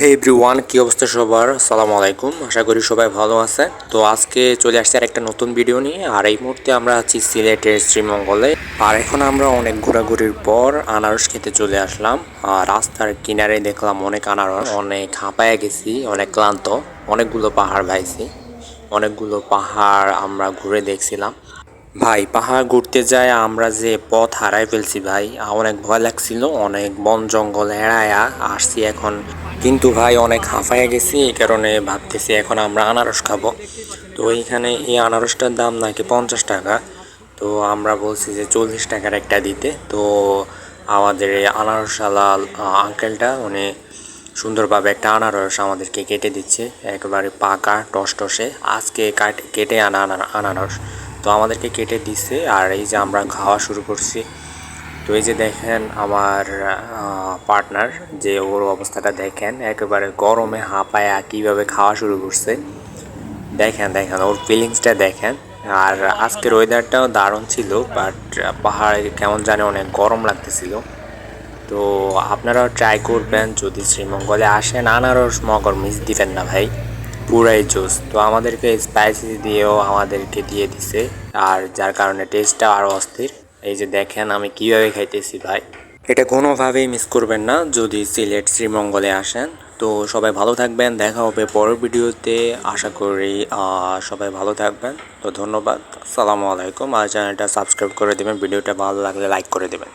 হে everyone কি অবস্থা সবার? সালাম আলাইকুম। আশা করি সবাই ভালো আছে। তো আজকে চলে আসছে আর একটা নতুন ভিডিও নিয়ে। আর এই মুহূর্তে আমরা আছি সিলেটের শ্রীমঙ্গলে। আর এখন আমরা অনেক ঘোরাঘুরির পর আনারস খেতে চলে আসলাম। আর রাস্তার কিনারে দেখলাম অনেক আনারস। অনেক হাঁপায় গেছি, অনেক ক্লান্ত। অনেকগুলো পাহাড় ভাইছি। অনেকগুলো পাহাড় আমরা ঘুরে দেখছিলাম। ভাই, পাহাড় ঘুরতে যায়, আমরা যে পথ হারাই ফেলছি ভাই অনেক ভয় লাগছিল, অনেক বন জঙ্গল এড়ায়া আসছি এখন। কিন্তু ভাই, অনেক হাঁফায় গেছি, এই কারণে ভাবতেছি এখন আমরা আনারস খাব। তো এইখানে এই আনারসটার দাম নাকি পঞ্চাশ টাকা। তো আমরা বলছি যে চল্লিশ টাকার একটা দিতে। তো আমাদের এই আনারসালা আঙ্কেলটা উনি সুন্দরভাবে একটা আনারস আমাদেরকে কেটে দিচ্ছে, একেবারে পাকা টস টসে আজকে কাট, কেটে আনা- আনারস। তো আমাদেরকে কেটে দিচ্ছে আর এই যে আমরা খাওয়া শুরু করছি। তো এই যে দেখেন আমার পার্টনার যে ওর অবস্থাটা দেখেন, একেবারে গরমে হাঁপায়া কীভাবে খাওয়া শুরু করছে। দেখেন দেখেন, ওর ফিলিংসটা দেখেন। আর আজকের ওয়েদারটাও দারুণ ছিল বাট পাহাড়ে কেমন জানে অনেক গরম লাগতেছিল। তো আপনারাও ট্রাই করবেন, যদি শ্রীমঙ্গলে আসেন, আনারস মগর মিস দিবেন না ভাই। পুরাই জুস। তো আমাদেরকে স্পাইসি দিয়েও আমাদেরকে দিয়ে দিছে। আর যার কারণে টেস্টটা আরও অস্থির। এই যে দেখেন আমি কীভাবে খাইতেছি ভাই। এটা কোনোভাবেই মিস করবেন না যদি সিলেট, শ্রীমঙ্গলে আসেন। তো সবাই ভালো থাকবেন, দেখা হবে পরের ভিডিওতে। আশা করি সবাই ভালো থাকবেন। তো ধন্যবাদ। আসসালামু আলাইকুম। আর চ্যানেলটা সাবস্ক্রাইব করে দেবেন। ভিডিওটা ভালো লাগলে লাইক করে দেবেন।